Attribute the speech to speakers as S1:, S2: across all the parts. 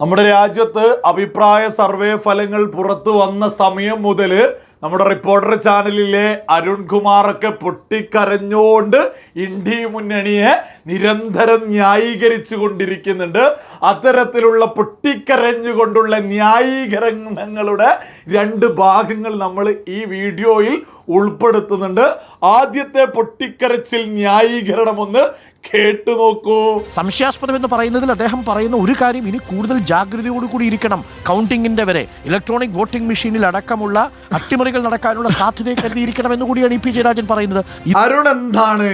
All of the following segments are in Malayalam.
S1: നമ്മുടെ രാജ്യത്ത് അഭിപ്രായ സർവേ ഫലങ്ങൾ പുറത്തു വന്ന സമയം മുതൽ നമ്മുടെ റിപ്പോർട്ടർ ചാനലിലെ അരുൺകുമാറൊക്കെ പൊട്ടിക്കരഞ്ഞുകൊണ്ട് ഇന്ത്യ മുന്നണിയെ നിരന്തരം ന്യായീകരിച്ചു കൊണ്ടിരിക്കുന്നുണ്ട് അത്തരത്തിലുള്ള പൊട്ടിക്കരഞ്ഞുകൊണ്ടുള്ള ന്യായീകരണങ്ങളുടെ രണ്ട് ഭാഗങ്ങൾ നമ്മൾ ഈ വീഡിയോയിൽ ഉൾപ്പെടുത്തുന്നുണ്ട്. ആദ്യത്തെ പൊട്ടിക്കരച്ചിൽ ന്യായീകരണം ഒന്ന് കേട്ടു നോക്കൂ.
S2: സംശയാസ്പദം എന്ന് പറയുന്നതിൽ അദ്ദേഹം പറയുന്ന ഒരു കാര്യം ഇനി കൂടുതൽ ജാഗ്രതയോടുകൂടി ഇരിക്കണം. കൗണ്ടിങ്ങിന്റെ വരെ ഇലക്ട്രോണിക് വോട്ടിംഗ് മെഷീനിൽ അടക്കമുള്ള അട്ടിമറികൾ നടക്കാനുള്ള സാധ്യതയെ കരുതിയിരിക്കണം എന്ന് കൂടിയാണ് ഇ പി ജയരാജൻ പറയുന്നത്.
S1: അരുൺ എന്താണ്?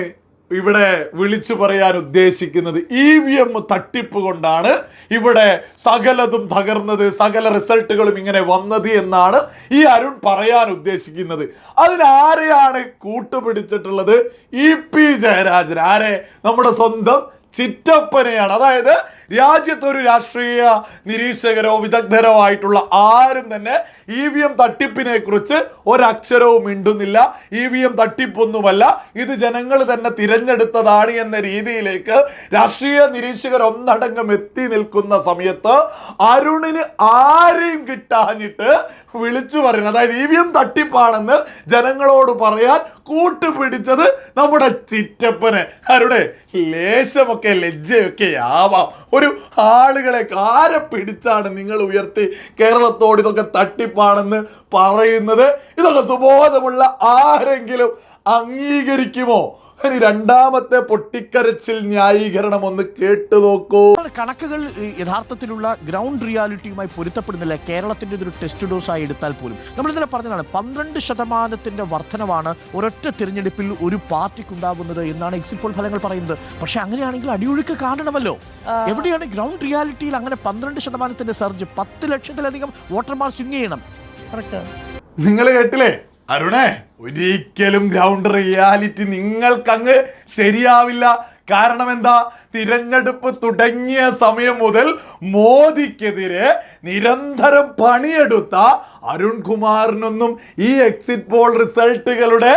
S1: ഇവിടെ വിളിച്ചു പറയാൻ ഉദ്ദേശിക്കുന്നത് ഇ വി എം തട്ടിപ്പ് കൊണ്ടാണ്. ഇവിടെ സകലതും തകർന്നത് സകല റിസൾട്ടുകളും ഇങ്ങനെ വന്നത് എന്നാണ് ഈ അരുൺ പറയാൻ ഉദ്ദേശിക്കുന്നത്. അതിനാരെയാണ് കൂട്ടുപിടിച്ചിട്ടുള്ളത്? E P Jayarajan. ആരെ? നമ്മുടെ സ്വന്തം ചിറ്റപ്പനെയാണ്. അതായത് രാജ്യത്തൊരു രാഷ്ട്രീയ നിരീക്ഷകരോ വിദഗ്ധരോ ആയിട്ടുള്ള ആരും തന്നെ ഇ വി എം തട്ടിപ്പിനെ കുറിച്ച് ഒരക്ഷരവും മിണ്ടുന്നില്ല. ഇ വി എം തട്ടിപ്പൊന്നുമല്ല. ഇത് ജനങ്ങൾ തന്നെ തിരഞ്ഞെടുത്തതാണ് എന്ന രീതിയിലേക്ക് രാഷ്ട്രീയ നിരീക്ഷകർ ഒന്നടങ്കം എത്തി നിൽക്കുന്ന സമയത്ത് അരുണിന് ആരെയും കിട്ടാഞ്ഞിട്ട് വിളിച്ചു പറയുന്നത്. അതായത് ഇ വി എം തട്ടിപ്പാണെന്ന് ജനങ്ങളോട് പറയാൻ കൂട്ടുപിടിച്ചത് നമ്മുടെ ചിറ്റപ്പനെ. അരുടെ ലേശമൊക്കെ ലജ്ജയൊക്കെ ആവാം. ഒരു ആളുകളെ ആരെ പിടിച്ചാണ് നിങ്ങൾ ഉയർത്തി കേരളത്തോട് ഇതൊക്കെ തട്ടിപ്പാണെന്ന് പറയുന്നത്? ഇതൊക്കെ സുബോധമുള്ള ആരെങ്കിലും അംഗീകരിക്കുമോ? ഇനി രണ്ടാമത്തെ പൊട്ടിക്കരച്ചിൽ ന്യായീകരണം ഒന്ന് കേട്ടു നോക്കൂ.
S2: കണക്കുകൾ യഥാർത്ഥത്തിലുള്ള ഗ്രൗണ്ട് റിയാലിറ്റിയുമായി പൊരുത്തപ്പെടുന്നില്ല. കേരളത്തിന്റെ ഒരു ടെസ്റ്റ് ഡോസ് ആയി എടുത്താൽ പോലും. നമ്മൾ ഇന്നലെ പറഞ്ഞതാണ് പന്ത്രണ്ട് ശതമാനത്തിന്റെ വർധനവാണ് ഒരൊറ്റ തിരഞ്ഞെടുപ്പിൽ ഒരു പാർട്ടിക്ക് ഉണ്ടാകുന്നത് എന്നാണ് എക്സിറ്റ് പോൾ ഫലങ്ങൾ പറയുന്നത്. പക്ഷെ അങ്ങനെയാണെങ്കിൽ അടിയൊഴുക്ക് കാണണമല്ലോ എവിടെയാണ് ഗ്രൗണ്ട് റിയാലിറ്റിയിൽ അങ്ങനെ പന്ത്രണ്ട് ശതമാനത്തിന്റെ സർജ്? പത്ത് ലക്ഷത്തിലധികം വോട്ടർമാർ സ്വിങ് ചെയ്യണം.
S1: നിങ്ങൾ കേട്ടില്ലേ? അരുണേ ഒരിക്കലും ഗ്രൗണ്ട് റിയാലിറ്റി നിങ്ങൾക്കങ്ങ് ശരിയാവില്ല. കാരണം എന്താ തിരഞ്ഞെടുപ്പ് തുടങ്ങിയ സമയം മുതൽ മോദിക്കെതിരെ നിരന്തരം പണിയെടുത്ത അരുൺകുമാറിനൊന്നും ഈ എക്സിറ്റ് പോൾ റിസൾട്ടുകളുടെ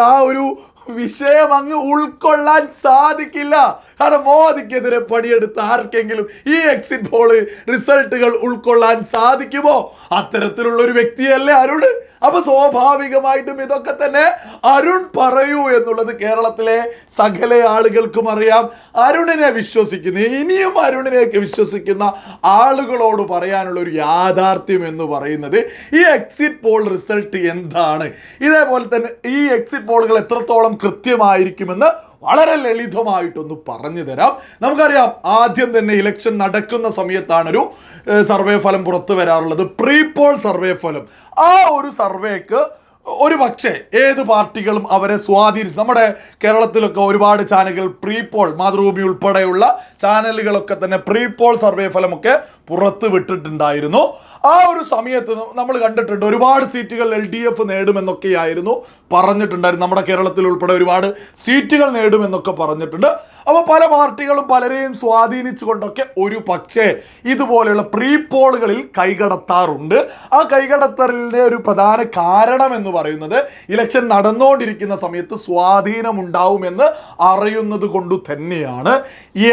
S1: ആ ഒരു വിഷയം അങ്ങ് ഉൾക്കൊള്ളാൻ സാധിക്കില്ല. കാരണം മോദിക്കെതിരെ പണിയെടുത്ത ആർക്കെങ്കിലും ഈ എക്സിറ്റ് പോൾ റിസൾട്ടുകൾ ഉൾക്കൊള്ളാൻ സാധിക്കുമോ? അത്തരത്തിലുള്ള ഒരു വ്യക്തിയല്ലേ അരുൺ? അപ്പൊ സ്വാഭാവികമായിട്ടും ഇതൊക്കെ തന്നെ അരുൺ പറയൂ എന്നുള്ളത് കേരളത്തിലെ സകല ആളുകൾക്കും അറിയാം. അരുണിനെ വിശ്വസിക്കുന്ന. ഇനിയും അരുണിനെയൊക്കെ വിശ്വസിക്കുന്ന ആളുകളോട് പറയാനുള്ള ഒരു യാഥാർത്ഥ്യം എന്ന് പറയുന്നത് ഈ എക്സിറ്റ് പോൾ റിസൾട്ട് എന്താണ്? ഇതേപോലെ തന്നെ ഈ എക്സിറ്റ് പോളുകൾ എത്രത്തോളം കൃത്യമായിരിക്കുമെന്ന് വളരെ ലളിതമായിട്ടൊന്ന് പറഞ്ഞു തരാം. നമുക്കറിയാം ആദ്യം തന്നെ ഇലക്ഷൻ നടക്കുന്ന സമയത്താണ് ഒരു സർവേ ഫലം പുറത്തു വരാറുള്ളത്. പ്രീ പോൾ സർവേ ഫലം. ആ ഒരു സർവേക്ക് ഒരു പക്ഷേ ഏത് പാർട്ടികളും അവരെ സ്വാധീനിച്ചു നമ്മുടെ കേരളത്തിലൊക്കെ ഒരുപാട് ചാനലുകൾ പ്രീ പോൾ മാതൃഭൂമി ഉൾപ്പെടെയുള്ള ചാനലുകളൊക്കെ തന്നെ പ്രീ പോൾ സർവേ ഫലമൊക്കെ പുറത്ത് വിട്ടിട്ടുണ്ടായിരുന്നു. ആ ഒരു സമയത്ത് നമ്മൾ കണ്ടിട്ടുണ്ട് ഒരുപാട് സീറ്റുകൾ എൽ ഡി എഫ് നേടുമെന്നൊക്കെയായിരുന്നു പറഞ്ഞിട്ടുണ്ടായിരുന്നു. നമ്മുടെ കേരളത്തിൽ ഉൾപ്പെടെ ഒരുപാട് സീറ്റുകൾ നേടുമെന്നൊക്കെ പറഞ്ഞിട്ടുണ്ട്. അപ്പോൾ പല പാർട്ടികളും പലരെയും സ്വാധീനിച്ചുകൊണ്ടൊക്കെ ഒരു പക്ഷേ ഇതുപോലെയുള്ള പ്രീ പോളുകളിൽ കൈകടത്താറുണ്ട്. ആ കൈകടത്തലിന്റെ ഒരു പ്രധാന കാരണം എന്ന് പറയുന്നത് ഇലക്ഷൻ നടന്നുകൊണ്ടിരിക്കുന്ന സമയത്ത് സ്വാധീനമുണ്ടാവുമെന്ന് അറിയുന്നത് കൊണ്ട് തന്നെയാണ്.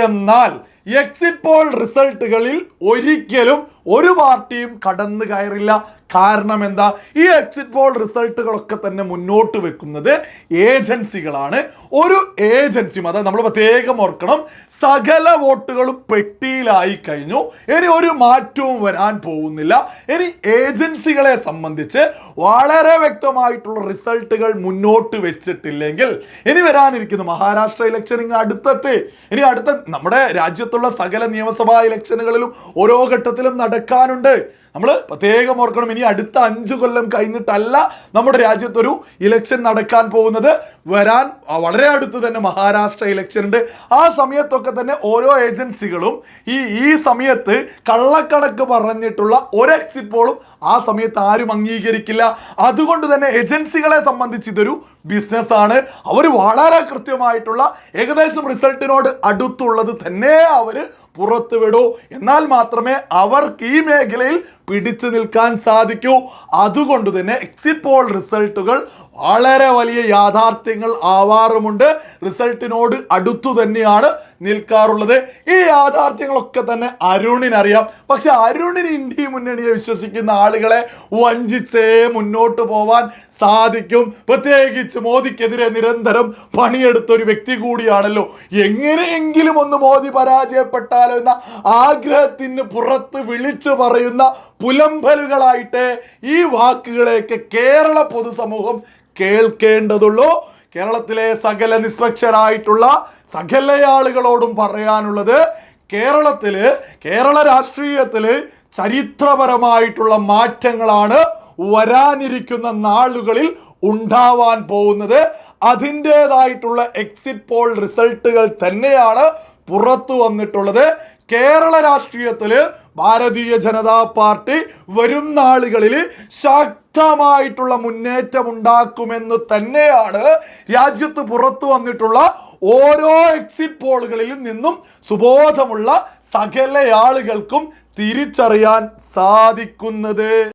S1: എന്നാൽ എക്സിറ്റ് പോൾ റിസൾട്ടുകളിൽ ഒരിക്കലും ഒരു പാർട്ടിയും കടന്നു കയറില്ല. കാരണം എന്താ? ഈ എക്സിറ്റ് പോൾ റിസൾട്ടുകളൊക്കെ തന്നെ മുന്നോട്ട് വെക്കുന്നത് ഏജൻസികളാണ്. ഒരു ഏജൻസിയും അതായത് നമ്മൾ പ്രത്യേകം ഓർക്കണം സകല വോട്ടുകളും പെട്ടിയിലായി കഴിഞ്ഞു. ഇനി ഒരു മാറ്റവും വരാൻ പോകുന്നില്ല. ഇനി ഏജൻസികളെ സംബന്ധിച്ച് വളരെ വ്യക്തമായിട്ടുള്ള റിസൾട്ടുകൾ മുന്നോട്ട് വെച്ചിട്ടില്ലെങ്കിൽ ഇനി വരാനിരിക്കുന്ന മഹാരാഷ്ട്ര ഇലക്ഷൻ ഇങ്ങ് അടുത്തത്തെ ഇനി അടുത്ത നമ്മുടെ രാജ്യത്തുള്ള സകല നിയമസഭാ ഇലക്ഷനുകളിലും ഓരോ ഘട്ടത്തിലും നടക്കാനുണ്ട്. നമ്മൾ പ്രത്യേകം ഓർക്കണം ഇനി അടുത്ത അഞ്ച് കൊല്ലം കഴിഞ്ഞിട്ടല്ല നമ്മുടെ രാജ്യത്തൊരു ഇലക്ഷൻ നടക്കാൻ പോകുന്നത്. വരാൻ വളരെ അടുത്ത് തന്നെ മഹാരാഷ്ട്ര ഇലക്ഷൻ ഉണ്ട്. ആ സമയത്തൊക്കെ തന്നെ ഓരോ ഏജൻസികളും ഈ ഈ സമയത്ത് കള്ളക്കണക്ക് പറഞ്ഞിട്ടുള്ള ഒരു എക്സിറ്റ് പോളും ആ സമയത്ത് ആരും അംഗീകരിക്കില്ല. അതുകൊണ്ട് തന്നെ ഏജൻസികളെ സംബന്ധിച്ച് ഇതൊരു ബിസിനസ് ആണ്. അവർ വളരെ കൃത്യമായിട്ടുള്ള ഏകദേശം റിസൾട്ടിനോട് അടുത്തുള്ളത് തന്നെ അവർ പുറത്തുവിടൂ. എന്നാൽ മാത്രമേ അവർക്ക് ഈ മേഖലയിൽ പിടിച്ചു നിൽക്കാൻ സാധിക്കൂ. അതുകൊണ്ട് തന്നെ എക്സിറ്റ് പോൾ റിസൾട്ടുകൾ വളരെ വലിയ യാഥാർത്ഥ്യങ്ങൾ ആവാറുമുണ്ട്. റിസൾട്ടിനോട് അടുത്തു തന്നെയാണ് നിൽക്കാറുള്ളത്. ഈ യാഥാർത്ഥ്യങ്ങളൊക്കെ തന്നെ അരുണിനറിയാം. പക്ഷെ അരുണിന് ഇന്ത്യ മുന്നണിയെ വിശ്വസിക്കുന്ന ആളുകളെ വഞ്ചിച്ചേ മുന്നോട്ട് പോവാൻ സാധിക്കും. പ്രത്യേകിച്ച് മോദിക്കെതിരെ നിരന്തരം പണിയെടുത്ത ഒരു വ്യക്തി കൂടിയാണല്ലോ. എങ്ങനെയെങ്കിലും ഒന്ന് മോദി പരാജയപ്പെട്ടാലോ എന്ന ആഗ്രഹത്തിന് പുറത്ത് വിളിച്ചു പറയുന്ന പുലമ്പലുകളായിട്ട് ഈ വാക്കുകളെയൊക്കെ കേരള പൊതുസമൂഹം കേൾക്കേണ്ടതുള്ളൂ. കേരളത്തിലെ സകല നിസ്പക്ഷരായിട്ടുള്ള സകല ആളുകളോടും പറയാനുള്ളത് കേരളത്തിൽ കേരള രാഷ്ട്രീയത്തിൽ ചരിത്രപരമായിട്ടുള്ള മാറ്റങ്ങളാണ് വരാനിരിക്കുന്ന നാളുകളിൽ ഉണ്ടാവാൻ പോകുന്നത്. അതിന്റേതായിട്ടുള്ള എക്സിറ്റ് പോൾ റിസൾട്ടുകൾ തന്നെയാണ് പുറത്തു വന്നിട്ടുള്ളത്. കേരള രാഷ്ട്രീയത്തിൽ ഭാരതീയ ജനതാ പാർട്ടി വരും നാളുകളിൽ ശക്തമായിട്ടുള്ള മുന്നേറ്റം ഉണ്ടാക്കുമെന്ന് തന്നെയാണ് രാജ്യത്ത് പുറത്തു വന്നിട്ടുള്ള ഓരോ എക്സിറ്റ് പോളുകളിലും നിന്നും സുബോധമുള്ള സകല ആളുകൾക്കും തിരിച്ചറിയാൻ സാധിക്കുന്നത്.